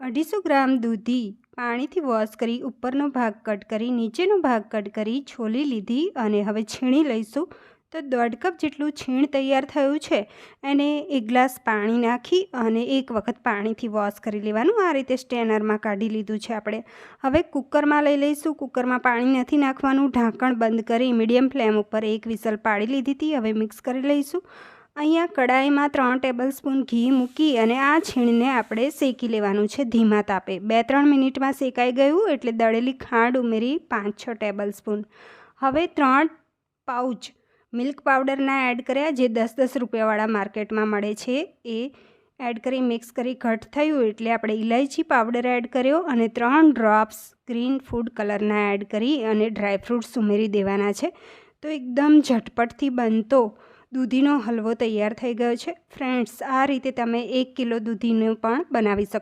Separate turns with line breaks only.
અઢીસો ગ્રામ દૂધી પાણીથી વોશ કરી ઉપરનો ભાગ કટ કરી, નીચેનો ભાગ કટ કરી છોલી લીધી અને હવે છીણી લઈશું. તો દોઢ કપ જેટલું છીણ તૈયાર થયું છે. એને એક ગ્લાસ પાણી નાખી અને એક વખત પાણીથી વોશ કરી લેવાનું. આ રીતે સ્ટેનરમાં કાઢી લીધું છે આપણે. હવે કુકરમાં લઈ લઈશું. કુકરમાં પાણી નથી નાખવાનું. ઢાંકણ બંધ કરી મીડિયમ ફ્લેમ ઉપર એક વિસલ પાડી લીધી હતી. હવે મિક્સ કરી લઈશું. અહીંયા કડાઈમાં ત્રણ ટેબલ સ્પૂન ઘી મૂકી અને આ છીણને આપણે શેકી લેવાનું છે ધીમા તાપે. બે ત્રણ મિનિટમાં શેકાઈ ગયું એટલે દળેલી ખાંડ ઉમેરી પાંચ છ ટેબલ સ્પૂન હવે ત્રણ પાઉચ મિલ્ક પાવડરના એડ કર્યા જે દસ દસ રૂપિયાવાળા માર્કેટમાં મળે છે. એ એડ કરી મિક્સ કરી ઘટ થયું એટલે આપણે ઇલાયચી પાવડર એડ કર્યો અને ત્રણ ડ્રોપ્સ ગ્રીન ફૂડ કલરના એડ કરી અને ડ્રાયફ્રૂટ્સ ઉમેરી દેવાના છે. તો એકદમ ઝટપટથી બનતો દૂધીનો હલવો તૈયાર થઈ ગયો છે. ફ્રેન્ડ્સ, આ રીતે તમે એક કિલો દૂધીનો પણ બનાવી શકો